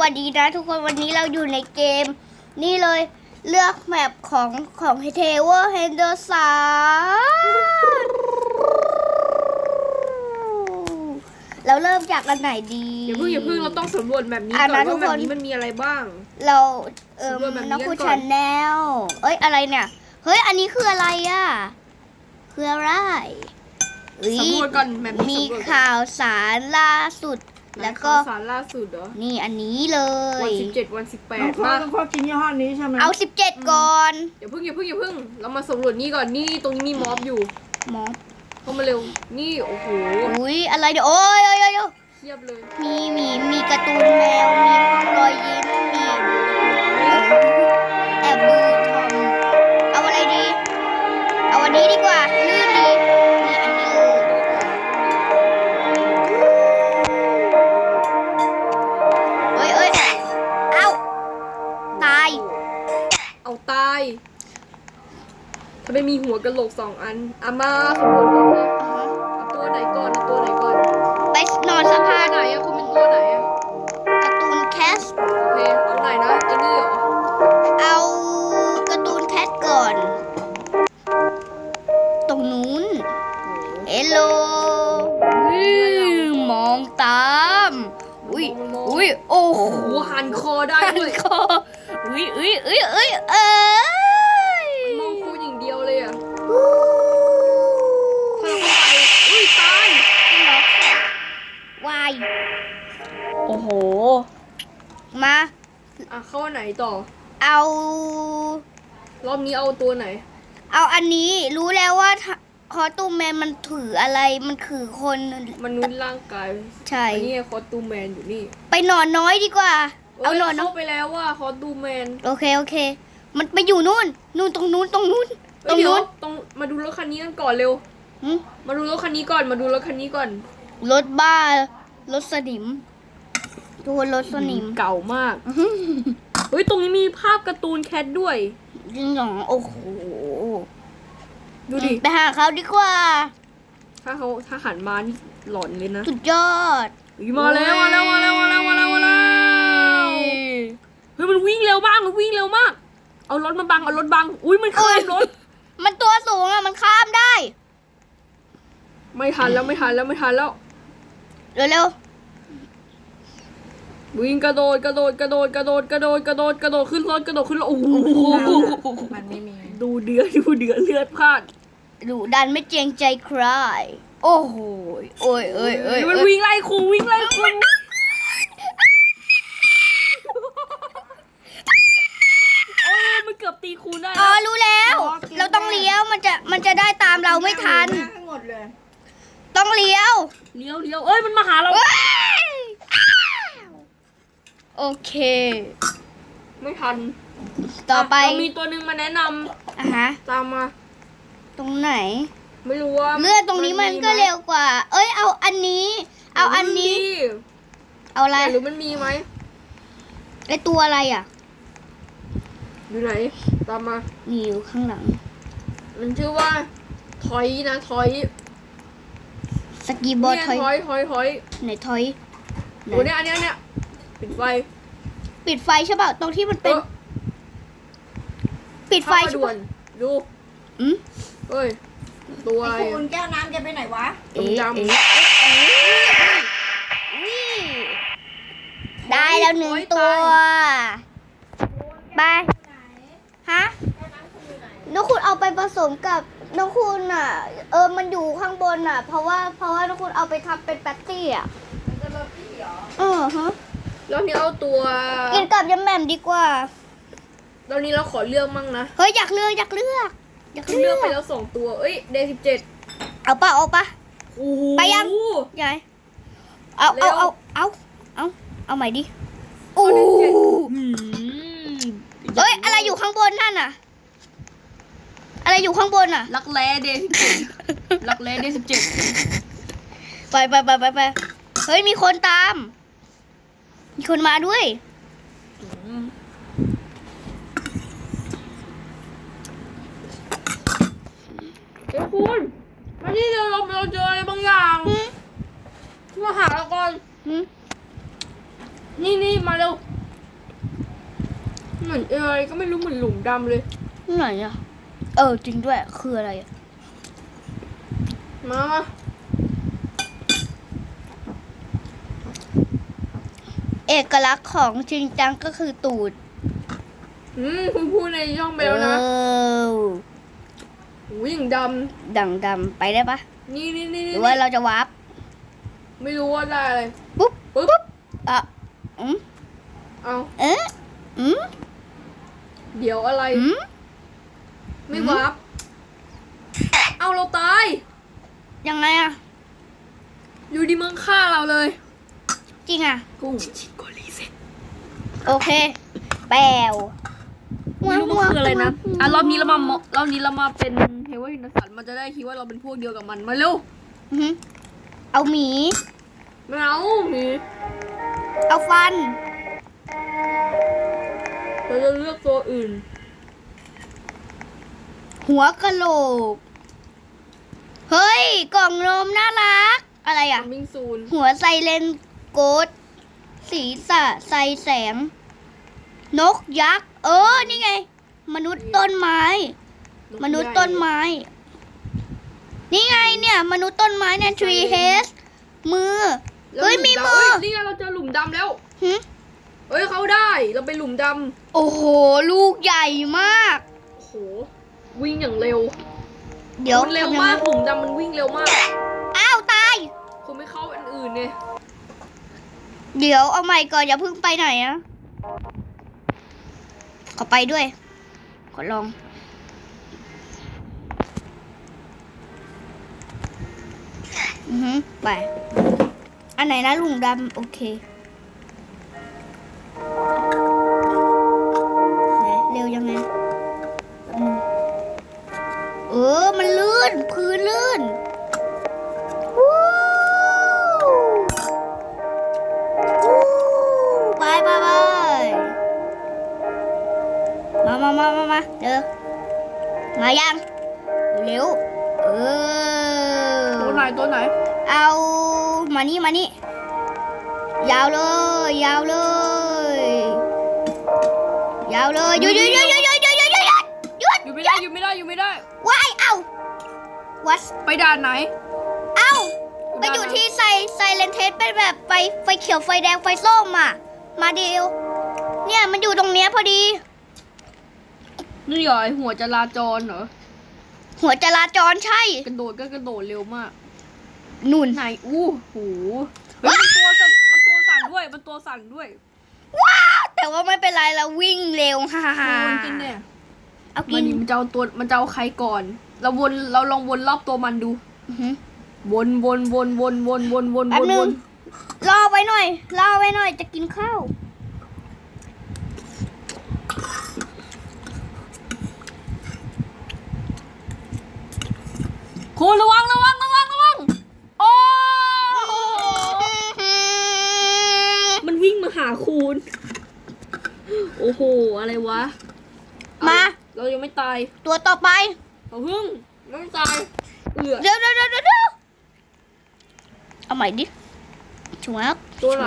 วัสดีนะ ทุกคนวันนี้เราอยู่ในเกม นี่เลยเลือกแมปของของเทเวอร์เฮนเดอร์สันเราเริ่มจากอันไหนดีอย่าเพิ่งอย่าเพิ่งเราต้องสำรวจแบบนี้อะก่อนนะทุว่ากคแบนบนี้มันมีอะไรบ้าง เราเออสำรวจแบบนี้น้องคุณกันก่ชาอนแนลเอ้ยอะไรเนี่ยเฮ้ยอันนี้คืออะไรอะคืออะไรเอ้ยสำรวจก่อนแบบนี้มีสำรวจก่อนข่าวสารล่าสุด แล้วก็ข่าสารล่าสุดเหรอ นี่อันนี้เลวันย สิบเจ็ดวันสิบแปน้อดงพ่อมาต้องพ่อกินยี่ห้อนี้ใช่ไหมเอาสิบเจ็ดก่อนอย่าเพิ่งอย่าเพิ่งอย่าเพิ่ง เรามาสำรวจนี่ก่อนนี่ตรงนี้มีม็อบอยู่ หมอเข้ามาเร็ว นี่โอ้โหอุ้ยอะไรเดี๋ยวโอ้ยโอ้ยโอ้ยโอ้ยเทียบเลย มีมีมีการ์ตูนแมว มีรอยยิ้มมี มมีหัวกะโหลกสองอันอามาสำรวจก่อนเลยเอาตัวไหนก่อนเอาตัวไหนก่อนไปนอนสะพาตัวนไหนอะคุณเป็นตัวไหนอะการ์ตูนแคส โอเคเอาไหนนะไอ้นี่เหรอเอาการ์ตูนแคทก่อน ตรงนู้นเฮลโลมองตาม อุ้ยอุ้ยโอ้โหโอ้โหหันคอได้หันด้วย คออุ้ยอุ้ยอุ้ยอุ้ยเอ้ย ห มา อะเข้าอันไหนต่อ เอา รอบนี้เอาตัวไหน เอาอันนี้รู้แล้วว่าคอตูมแมนมันถืออะไรมันคือคนมนุษย์ร่างกายใช่อันนี้คอสตูมแมนอยู่นี่ ไปหนอนน้อยดีกว่า เอาหนอนน้อยเข้าไปแล้วว่าคอสตูมแมน โอเคโอเค มันไปอยู่นู่น นู่นตรงนู้นตรงนู้นตเอ้รยงเดี๋ยวนู้นต้องมาดูรถคันนี้กันก่อนเร็วหึมาดูรถคันนี้ก่อนมาดูรถคันนี้ก่อน รถบ้ารถสนิม ตัวรถสนิมเก่ามาก เฮ้ย ตรงนี้มีภาพการ์ตูนแคทด้วย จริงเหรอโอ้โห ดูดิ ไปหาเขาดีกว่า ถ้าเขาถ้าหันมานี่หลอนเลยนะ สุดยอดอุ๊ยมาแล้วมาแล้วมาแล้วมาแล้วมาแล้วมาแล้วเฮ้ยมันวิ่งเร็วมากมันวิ่งเร็วมาก เอารถมาบังเอารถบัง อุ้ยมันข้ามรถ มันตัวสูงอะมันข้ามได้ ไม่ทันแล้วไม่ทันแล้วไม่ทันแล้ว เร็ว วิ่งกระโดดกระโดดกระโดดกระโดดกระโดดกระโดดกระโดดขึ้นรถกระโดดขึ้นรถโอ้โหมันไม่มี ดูเดือดดูเดือดเลือดพลาดๆดุดันไม่เกรงใจใคร โอ้โหโอ้ยเอ้ยเอ้ยมันเอ้ยวิ่งไล่ครูวิ่งไล่ครูโอ้ยมันเกือบตีครูได้อ๋อแล้วรู้แล้ว เราต้องเลี้ยวมันจะมันจะได้ตามเราไม่ทันทั้งหมดเลยต้องเลี้ยว เลี้ยวเลี้ยวเอ้ยมันมาหาเราเว้ย โอเค ไม่ทันต่อไปเรามีตัวหนึ่งมาแนะนำอะฮะตามมา ตรงไหน ไม่รู้ว่าเลื่อนตรงนี้มันก็เร็วกว่า เอ้ย เอาอันนี้ เอาอันนี้ เอาอะไร หรือมันมีไหมไอตัวอะไรอะ อยู่ไหน ตามมา นี่อยู่ข้างหลัง มันชื่อว่าทอยนะทอยสกีบอร์ดเนี่ยถอยทอยทอยทอยไหนถอยไหนโอ้เนี่ยอันเนี้ยเนี่ย ปิดไฟ ปิดไฟใช่ป่ะตรงที่มันเป็นออ ปิดไฟเข้ามาใช่ด่วป่ะนดูอืมเอ้ย ตัวอะไรไอ้อะคุณแก้วน้ำแกไปไหนวะเอ๊ะดำๆเอ๊ะเอ๊ะนี่ได้แล้วหนึ่งตัวไป ฮะน้องคุณเอาไปผสมกับน้องคุณอะ เออ มันอยู่ข้างบนอะ เพราะว่า เพราะว่าน้องคุณเอาไปทำเป็นแป๊ตตี้อะเออฮะ แล้วนี้เอาตัวกินกับยำแหม่มดีกว่าแล้วนี้เราขอเลือกมั่งนะเฮ้ยอยากเลือกอยากเลือก อยากเลืเลืออกกไปแล้วสองตัว เอ้ยเดย์สิบเจ็ดเอาปะเอาปะ โอ้โห ไปยัง ยายเอาเร็เอาว เอาเอาเอาเอาใหม่ดิโอ้อืมเอ้ยอะไรอยู่ข้างบนนั่นน่ะ อะไรอยู่ข้างบนน่ะ รักแร้เดย์สิบเจ็ดรักแร้เดย์สิบเจ็ดไปไปไปไปไปเฮ้ยมีคนตาม มีคนมาด้วยเดี๋ยวคุณมาที่เราเราเจออะไรบางอย่างหืมมาหาเราก่อนหืมนี่นี่มาเร็วเหมือนอะไรก็ไม่รู้เหมือนหลุมดำเลยไหนอะเออจริงด้วยคืออะไรอะมามา เอกลักษณ์ของชิงจังก็คือตูดอืมคุณพูดในช่องไปแล้วนะเออวิ่งดดังดำไปได้ปะำนี่นี่นี่หนี่รือว่าเราจะวาร์ปไม่รู้ว่าได้อะไร ปุ๊บปุ๊บ อะอืมเอาเอ๊ะอืมเดี๋ยวอะไร อืมไม่วับเอาเราตาย ยังไงอะอยู่ดีมึงฆ่าเราเลย จริงอะกุ้งชิโกรีเซ็ตโอเค แปลวไม่รู้มันคืออะไรนะ อะรอบนี้เรามาเมาะรอบนี้เรามาเป็นเฮเวอร์ฮินสันมันจะได้คิดว่าเราเป็นพวกเดียวกับมันมาเร็วอือหือเอาหมีไม่เอาหมีเอาฟัน เราจะเลือกตัวอื่น หัวกะโหลก เฮ้ย กล่องนมน่ารัก อะไรอะมิงซูนหัวไซเลน โกดศีรษะไซแสง นกยักษ์ เออ นี่ไง มนุษย์ต้นไม้ มนุษย์ต้นไม้ นี่ไงเนี่ย มนุษย์ต้นไม้เนี่ย tree head มือ เฮ้ย มีมือเนี่ไงเราเจอหลุมดำแล้วหึเฮ้ยเขาได้ เราเป็นหลุมดโอ้โห ลูกใหญ่มากำโอ้โห วิ่งอย่างเร็ว เดี๋ยวมันเร็วทำยังไงมากหลุมดำมันวิ่งเร็วมาก อ้าว ตายคงไม่เข้าอันอื่นเนี่ย เดี๋ยวเอาใหม่ก่อนอย่าเพิ่งไปไหนนะขอไปด้วย ขอลอง อือฮึไป อันไหนนะลุงดำโอเคเร็วยังไง เออ มันลื่น ไปด่านไหน เอ้าไปอยู่ที่ไซไซเลนเทสเป็นแบบไฟไฟเขียวไฟแดงไฟส้มอะ มาเดียวเนี่ยมันอยู่ตรงเนี้ยพอดี นี่เหรอไอ้หัวจราจรเหรอ หัวจราจรใช่ กระโดดก็กระโดดเร็วมาก นุ่นไหนอู้หูเฮ้ยมันตัวสั่นมันตัวสั่นด้วย มันตัวสั่นด้วยว้าวแต่ว่าไม่เป็นไรเราวิ่งเร็วฮ่าฮ่าฮ่ามันกินเนี่ยเอามักินนนี่มันจะเอาตัวมันจะเอาใครก่อน เราวนเราลองวนรอบตัวมันดูอื้อหือวนวนวนวนวนวนวนแป๊บวนนึวงนรอไว้หน่อย รอไว้หน่อยจะกินข้าวคุณระวังระวังระวังระวังโอ้มันวิ่งมาหาคุณโอ้โหอะไรวะมา เรายังไม่ตายตัวต่อไป เอาพึ่งยังไม่ตายเอือเดี๋ยวเดี๋ยวเดี๋ยวเดี๋ยวเอาใหม่ดิชวบตัวไหน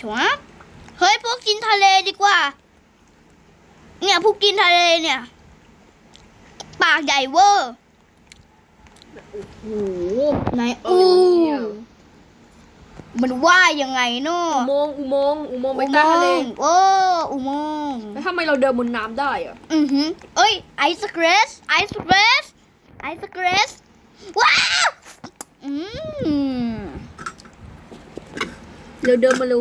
ชวบเฮ้ยพวกกินทะเลดีกว่า เนี่ยพวกกินทะเลเนี่ย ปากใหญ่เวอร์โอ้โหไหนเออู้อเนี่ย มันว่ายังไงเนาะอุโมงค์อุโมงค์อุโมงค์ไปใต้ทะเลอุโมงค์โอ้อุโมงค์แล้วทำไมเราเดินบนน้ำได้อะอือหือเอ้ยไอศครีสไอศครีสไอศครีสว้าวอืมเร็วเดินมาเร็ว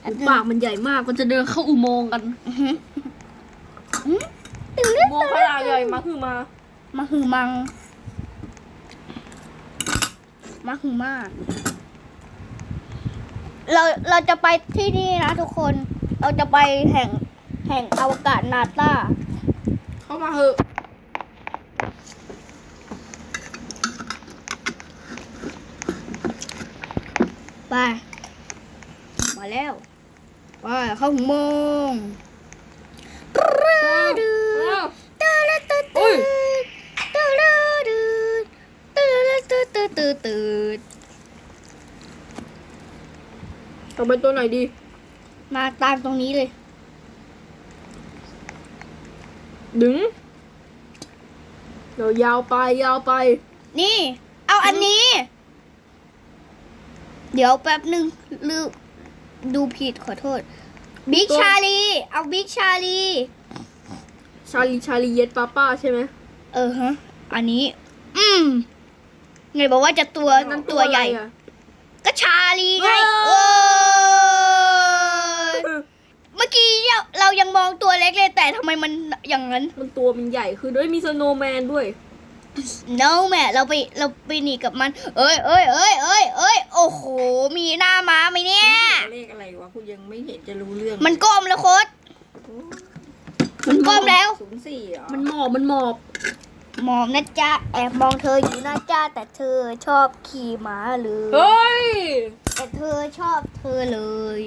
แป๊บนึงปากมันใหญ่มากมันจะเดินเข้าอุโมงค์กันอือหืออืมอุโมงค์ขนาดใหญ่มาคือมา มาหือมัง มาหือมาก เราเราจะไปที่นี่นะทุกคน เราจะไปแห่งแห่งอวกาศนาซาเข้ามาเถอะไป มาแล้วไปเข้าหุโมงค์อ้าวอุ้ยต่ อไปตัวไหนดี มาตามตรงนี้เลย ดึงเดี๋ยวยาวไปยาวไป นี่ เอาอันนี้ เดี๋ยวแป๊บหนึ่งลืมดูผิดขอโทษ บิ๊กตัว ชาลี เอาบิ๊กชาลี ชาลีชาลีเย็ดป้าป้าใช่ไหม เออฮะ อันนี้ อืม ไงบอกว่าจะตัวนั่นตัวใหญ่ อะไรอะ ก็ชาลีไงเออ เออเมื่ อกี้เรายังมองตัวเล็กเลยแต่ทำไมมันอย่างนั้น มันตัวมันใหญ่คือด้วยมีสโนว์แมนด้วย no แม่เราไปเราไปหนีกับมัน เอ้ยเอ้ยเอ้ยเอ้ยเอ้ยโอ้โห มีหน้าม้าไหมเนี่ย เลขอะไรวะกูยังไม่เห็นจะรู้เรื่องมันก้มแล้วโคตมันก้มแล้ว ศูนย์สี่เหรอมันหมอบมันหมอบมองนะจ๊ะแอบมองเธออยู่นะจ๊ะแต่เธอชอบขี่ม้าเลย เฮ้ย แต่เธอชอบเธอเลย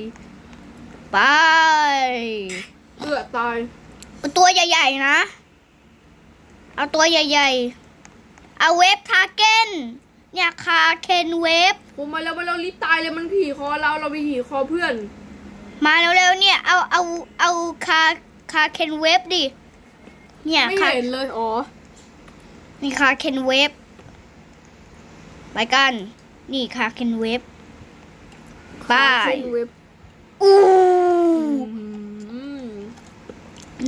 ไปเลือดตายเอาตัวใหญ่ๆนะ เอาตัวใหญ่ๆ เอาเวฟคาเกนเนี่ยคาเคนเวฟผมมาแล้วมาแล้วรีบตายเลยมันผีคอเราเราไปผีคอเพื่อน มาเร็วๆเนี่ยเอาเอาเอาคาคาเคนเวฟดิ เนี่ยไม่คาเห็นเลยอ๋อนี่คาเคนเวฟไปกัน นี่คาเคนเวฟไปขึ้นเว็บอู้อืม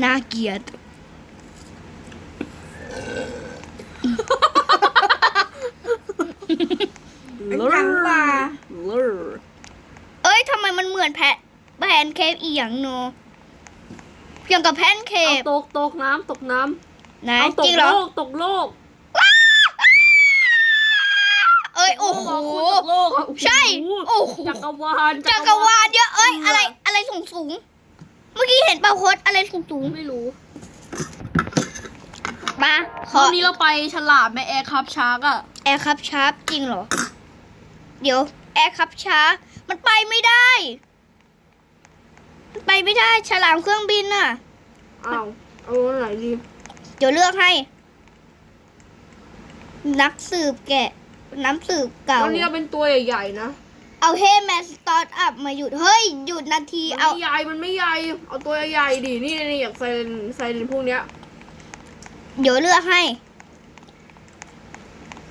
น่าเกลียด เป็นถังปลาเลอเอ้ยทำไมมันเหมือนแพะแพนเค้กอีหยังโนอย่างกับแพนเค้เอากตกตกน้ำตกน้ไหนำเอาตจริกงเหรโลอ กตกโลกเอ้ยโอ้โห ตกโลกอะโอ้โหใช่โอ้โห จักรวาลจักรวาลเยอะเอ้ยอะไรอะไรสูงสูงๆ เมื่อกี้เห็นเปล่าโคตอะไรสูงสูงไม่รู้ๆมาขรออบนี้เราไปฉลาดแม่แอร์ครับชาร์กอะแอร์คับชาร์ปจริงเหรอ เดี๋ยวแอร์คับชาร์ปมันไปไม่ได้มันไปไม่ได้ฉลามเครื่องบินน่ะอ้าวเอาอันไหนดีเดี๋ยวเลือกให้ นักสืบแกะ น้ำสืบเก่า วันนี้เราเป็นตัวใหญ่ๆนะ เอาเฮแมนสตาร์ทอัพมาหยุด เฮ้ย หยุดนาที มันเอา ไม่ใหญ่ มันไม่ใหญ่ เอาตัวใหญ่ๆดิ นี่นี่อยากไซเรนไซเรนพวกเนี้ย เดี๋ยวเลือกให้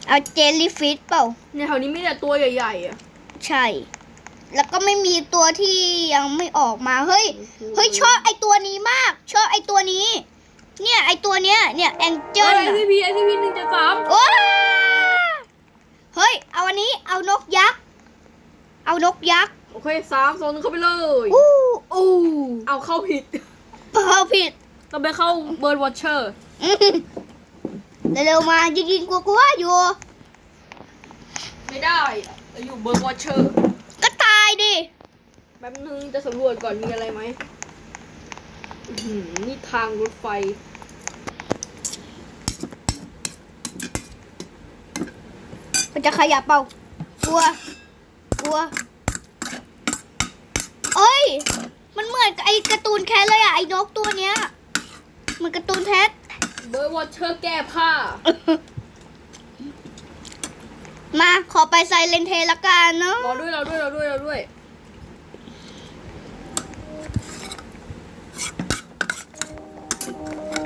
เอาเจลลี่ฟิชเปล่า ในแถวนี้มีแต่ตัวใหญ่ๆอะใช่ แล้วก็ไม่มีตัวที่ยังไม่ออกมา เฮ้ย เฮ้ยชอบไอตัวนี้มาก ชอบไอตัวนี้ เนี่ยไอตัวเนี้ย เนี่ยแองเจิเฮ้ลย SCP SCP หนึ่งจะสาม โอ้เฮ้ย เอาอันนี้ เอานกยักษ์ เอานกยักษ์โอเคสามโซนเข้าไปเลยอู้อู้เอาเข้าผิดเขาผิดต้องไปเข้าเบิร์ดวอชเชอร์อืมเร็วๆมายิงๆกลัวๆอยู่ ไม่ได้เราอยู่เบิร์ดวอชเชอร์ก็ตายดิแป๊บนึงจะสำรวจก่อนมีอะไรไหมอื้อหือนี่ทางรถไฟมันจะขยับเปล่ากลัว กลัว เอ้ย มันเหมือนกับไอ้การ์ตูนแคทเลยอะไอ้นกตัวเนี้ยเหมือนการ์ตูนแคทเบิร์ดวอชเชอร์แก้ผ้า มาขอไปไซเลนเทละกันเนาะรอด้วยรอด้วยรอด้วยรอด้วย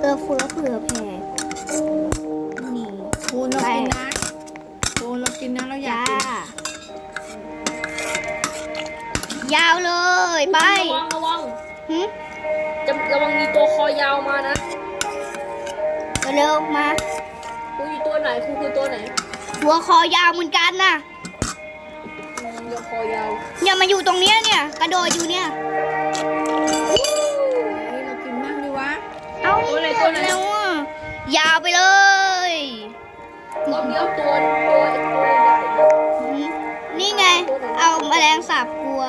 เอื้อเฟื้อเผื่อแผ่นี่คูณเรากินนะคูณเรากินนะเราอยาก ยาวเลยไประวังระวังหึจะระวังมีตัวคอยาวมานะเร็วๆมาคุณอยู่ตัวไหนคุณคือตัวไหน หัวคอยาวเหมือนกันน่ะอืมตัวคอยาวเนี่ยมาอยู่ตรงเนี้ยเนี่ยกระโดดอยู่เนี่ยเฮ้ยเรากินบ้างดีวะเอาตัวไหนตัวไหนเร็วอะยาวไปเลยรอบนี้เอาตัวตัวตัวใหญ่หึนี่ไง เอาแมลงสาบกลัว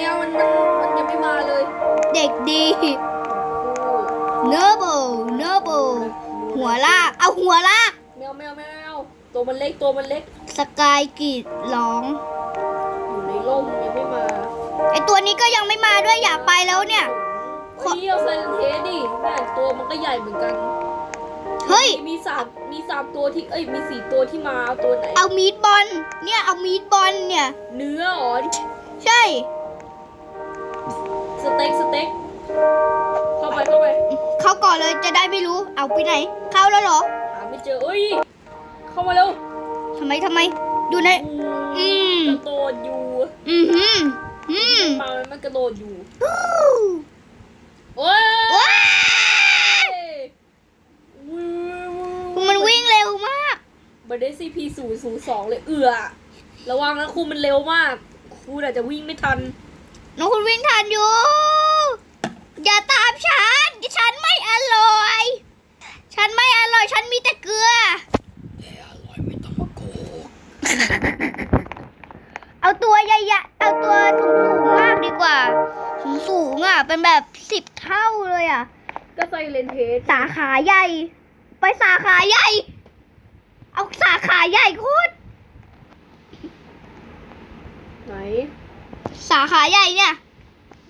แมวมันมันมันยังไม่มาเลยเด็กดีโอ้เนเบิลเนเบิลหัวลาก เอาหัวลาก แมวแมวแมวตัวมันเล็กตัวมันเล็ก สกายกรีดร้อง อยู่ในร่มยังไม่มาไอตัวนี้ก็ยังไม่มาด้วยอยากไปแล้วเนี่ยเฮ้ยเอาไซเลนเทสดิแม่งตัวมันก็ใหญ่เหมือนกันเฮ้ยมีสามมีสามตัวที่เอ้ยมีสี่ตัวที่มาเอาตัวไหนเอามีดบอลเนี่ยเอามีดบอลเนี่ย เนื้ออ๋อ ใช่ สเต็กสเต็กเข้าไปเข้าไปเข้าก่อนเลยจะได้ไม่รู้ เอาไปไหน เข้าแล้วเหรอ หาไม่เจอเอ้ย เข้ามาเร็วทำไมทำไม ดูใน อืมกระโดดอยู่ อืมฮึมอืมมามันกระโดดอยู่โอ้ยว้ายมันวิ่งเร็วมากบันไดซีพีศูนย์ศูนย์สองเลยเอือ ระวังนะครูมันเร็วมาก ครูอาจจะวิ่งไม่ทัน น้องคุณวิ่งทันอยู่ อย่าตามฉัน ฉันไม่อร่อย ฉันไม่อร่อย ฉันมีแต่เกลือ เอาตัวใหญ่ๆ เอาตัวสูงสูงๆมากดีกว่า สูงสูงๆอะ เป็นแบบสิบเท่าเลยอะ ก็ไซเลนเทสสาขาใหญ่ ไปสาขาใหญ่ เอาสาขาใหญ่โคุด ไหน สาขาใหญ่เนี่ย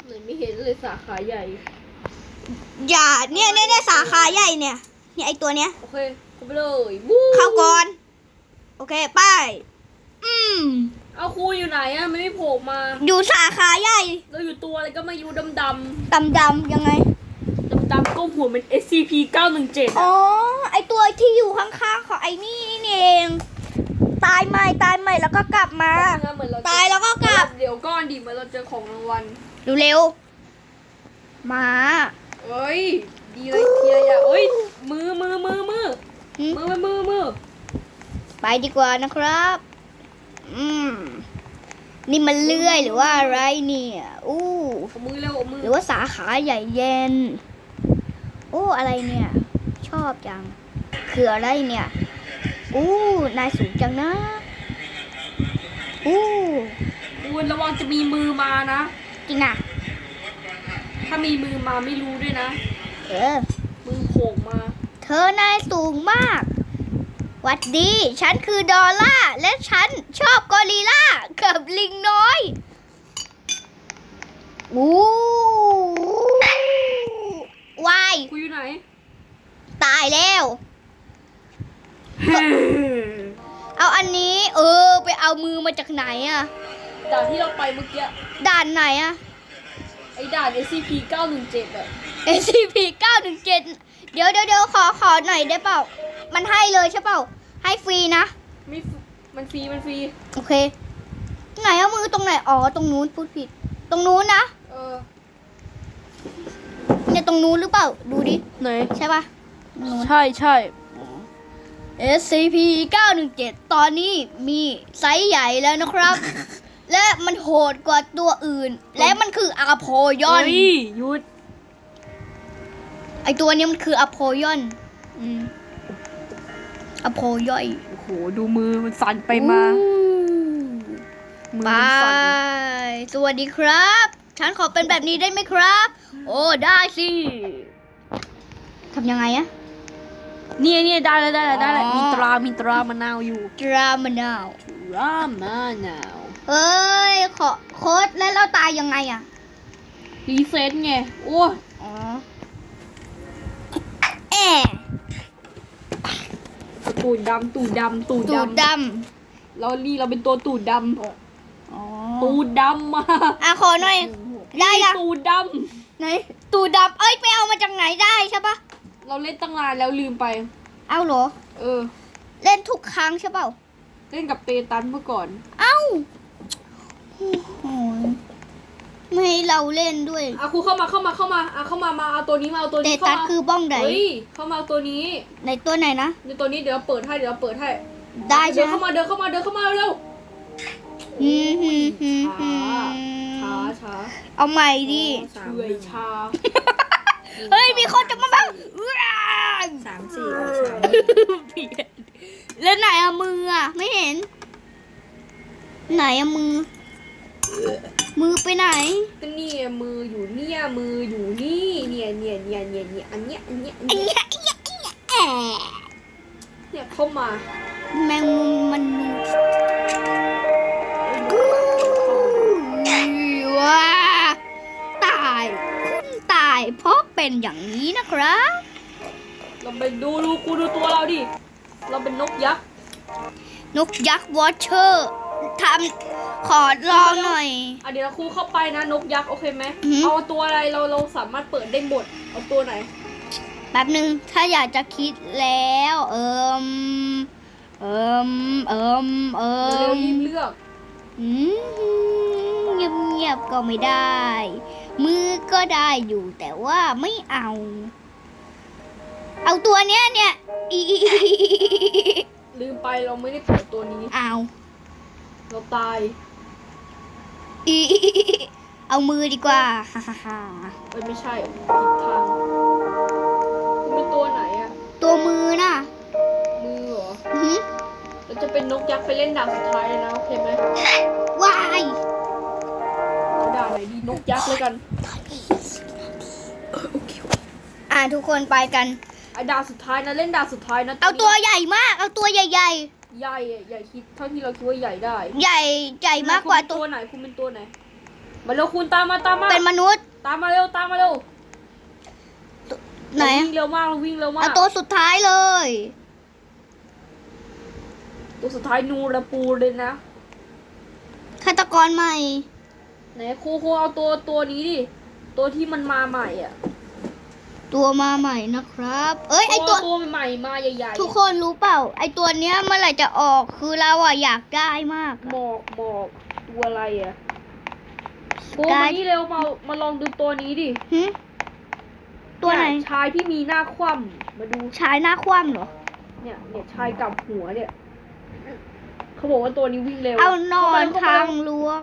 ไหนไม่เห็นเลยสาขาใหญ่ อย่าเนี่ยเนี่ยเนี่ยสาขาใหญ่เนี่ยเนี่ยไอตัวเนี้ยโอเคเข้าไปเลยบู๊เข้าก่อน โอเคไปอืมเอาครูอยู่ไหนอะไม่ได้โผล่มา อยู่สาขาใหญ่ เราอยู่ตัวอะไรก็มาอยู่ดำดดำดำๆยังไงำดำดำๆก็หัวเป็น SCP 917อ๋อะอไอตัวที่อยู่ข้างๆของไอนี่นี่เองตายใหม่ตายใหม่แล้วก็กลับมา เหมือนเราเจอตายแล้วก็กลับ เดี๋ยวก่อนดิเหมือนเราเจอของรางวัลเร็วๆมาเอ้ย ดีเลยเคลียร์อย่าเอ้ย มือมือมือมือหืมมือมือมือไปดีกว่านะครับ อืม นี่มันเลื่อยหรือว่าอะไรเนี่ยอู้เอามือเร็วเอามือหรือว่าสาขาใหญ่เย็น โอ้อะไรเนี่ย ชอบจังคืออะไรเนี่ย อู้ นายสูงจังนะ อู้คุณระวังจะมีมือมานะ จริงอะ ถ้ามีมือมาไม่รู้ด้วยนะ เออ มือโผล่มา เธอนายสูงมากหวัดดี ฉันคือดอลล่า และฉันชอบกอริลล่ากับลิงน้อยอู้วายกูอยู่ไหน ตายแล้ว เอาอันนี้ เออ ไปเอามือมาจากไหนอะด่านที่เราไปเมื่อกี้ด่านไหนอะไอ้ด่าน SCP 917อะ SCP 917เดี๋ยวเดี๋ยวเดี๋ยวขอขอหน่อยได้เปล่า มันให้เลยใช่เปล่า ให้ฟรีนะ ไม่ฟมันฟรีมันฟรี โอเค ไหนเอามือตรงไหน อ๋อ ตรงนู้นพูดผิด ตรงนู้นนะ เออ เนี่ยตรงนู้นหรือเปล่า ดูดิ ไหน ใช่ปะนู้น ใช่ใช่ SCP 917ตอนนี้มีไซส์ใหญ่แล้วนะครับ และมันโหดกว่าตัวอื่น และมันคืออาโพยอนเฮ้ยหยุด ไอตัวนี้มันคืออาโพยอนอืมอาโพย่อยโอ้โห ดูมือมันสั่นไปมาอู้มือไปมันสั่นสวัสดีครับ ฉันขอเป็นแบบนี้ได้ไหมครับ โอ้ ได้สิทำยังไงอะ เนี่ยเนี่ยได้แล้วได้แล้วได้แล้วอ๋อ มีตรามีตรามะนาวอยู่ดรามานาวตรามะนาวเฮ้ยขอโค้ดแล้วเราตายยังไงอะรีเซ็ตไงโอ้ยอ๋อแอะตูดดำตูดดำตูดตูดดดำเรานี่เราเป็นตัวตูดดำอ๋อำตูดดำมาอะขอหน่อย ได้ยังตูดดไหนตูดดำเอ้ยไปเอามาจากไหนได้ใช่ปะำ เราเล่นตั้งนานแล้วลืมไป เอาเหรอ เออ เล่นทุกครั้งใช่เปล่า เล่นกับเตตันเมื่อก่อน เอ้าโอ้โหไม่ให้เราเล่นด้วย อะครูเข้ามาเข้ามาเข้ามาอะเข้ามามาเอาตัวนี้มาเอาตัวเตนี้เข้าตัสมาคือบ้องไหนเฮ้ยเข้ามาเอาตัวนี้ในตัวไหนนะ ในตัวนี้เดี๋ยวเราเปิดให้เดี๋ยวเราเปิดให้ได้ใช่เดินไหมเข้ามาเดินเข้ามาเดินเข้ามาเร็วอืมหืมหืมหืช้ามช้าช้าเอาใหม่ดิ เฉอยชา เฮ้ยมีคนจะมาบ้างว้าวสามสี่ออกสามแล้วไหนอะมืออะไม่เห็น ไหนอะมือ มือไปไหน ก็เนี่ยมืออยู่เนี่ยมืออยู่นี่เนี่ยเนี่ยเนี่ยเนี่ยเนี่ยอันเนี้ยอันเนี้ยอันไอ้เนี้ยเนี้ยไอ้เนี้ยไอ้เนี้ยแอะเนี่ยเข้ามา แมงมุมมัน เพราะเป็นอย่างนี้นะครับเราไปดูดูครูดูตัวเราดิ เราเป็นนกยักษ์ นกยักษ์วอชเชอร์ทำขอลองหน่อย อะเดี๋ยวเราครูเข้าไปนะนกยักษ์โอเคไหม อือหือ เอาตัวอะไรเราเราสามารถเปิดได้หมด เอาตัวไหน แป๊บหนึ่งถ้าอยากจะคิดแล้ว เอิมเอิมเอิมเอิเร็วมๆรีบเลือก อืมเงียบเงียบๆก็ไม่ได้ มือก็ได้อยู่แต่ว่าไม่เอา เอาตัวเนี้ยเนี่ยอีลืมไปเราไม่ได้เปิดตัวนี้ เอาเราตายอีเอามือดีกว่าฮ่าฮ่าฮ่าเอ้ยไม่ใช่ผิดทางคุณเป็นตัวไหนอะตัวมือน่ะมือเหรออื้อหือเราจะเป็นนกยักษ์ไปเล่นด่านสุดท้ายเลยนะโอเคไหมวายเอาด่านไหนดีนกยักษ์เลยกันเออโอเคอ่าทุกคนไปกันไอ้ด่านสุดท้ายนะเล่นด่านสุดท้ายนะเอาตัวใหญ่มาก เอาตัวใหญ่ใหญ่อะใหญ่คิดเท่าที่เราคิดว่าใหญ่ได้ๆใหญ่ใหญ่มากกว่าคุณเป็นตัวตัวไหนคุณเป็นตัวไหน มาเร็วคุณตามมาตามมาเป็นมนุษย์ ตามมาเร็วตามมาเร็วไหนเราวิ่งเร็วมากเราวิ่งเร็วมากเอาตัวสุดท้ายเลย ตัวสุดท้ายนูระปูเลยนะฆาตกรใหม่ ไหนครูครูเอาตัวตัวนี้ดิ ตัวที่มันมาใหม่อะ ตัวมาใหม่นะครับ เอ้ยไอตัวตัวใหม่มาใหญ่ๆทุกคนรู้เปล่า ไอตัวเนี้ยเมื่อไหร่จะออกคือเราอะอยากได้มากหมอกหมอกตัวอะไรอะครูกามายนี่เร็วมามาลองดูตัวนี้ดิหึตัวไหนเยชายที่มีหน้าคว่ำมาดูชายหน้าคว่ำเหรอ เนี่ยเนี่ยชายกลับหัวเนี่ย เขาบอกว่าตัวนี้วิ่งเร็ว เอานอนเข้ทางมล้วง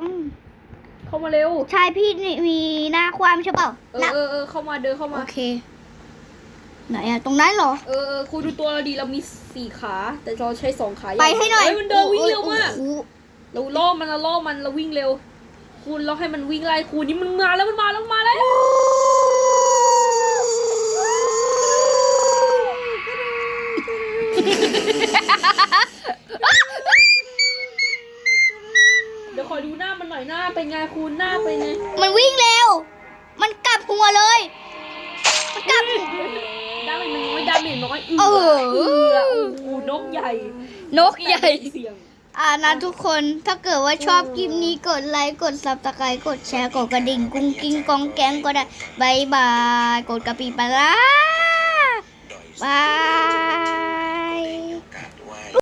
เข้ามาเร็วชายพี่นี่มีหน้าคว่ำใช่เปล่าเออน่ะเออเออเข้ามาเดินเข้าโอมาเค ไหนอะตรงนั้นเหรอ เออเออครูดูตัวเราดีเรามีสี่ขา แต่เราใช้สองขาไปให้หน่อยเฮ้ยมันเดินวิ่งเร็วมาก โอ้โหเราล่อมันเราล่อมันเราวิ่งเร็ว คุณเราให้มันวิ่งไล่คุณนี่มันมาแล้วมันมาแล้วมันมาแล้วเเป็นไงคุณหน้าเป็นไงมันวิ่งเร็ว มันกลับหัวเลย มันกลับหัวดาเมจมันยังไม่ดาเมจน้อยเอืเอออ เอือโอ้โหนกใหญ่นกใหญ่ เสียง อ่านะทุกคนถ้าเกิดว่าชอบคลิปนี้กดไลค์กดซับสไครต์กดแชร์กดกระดิ่งกุ้งกิ้งกองแกงก็ได้บายบาย กดกระปีปลาร้าบาย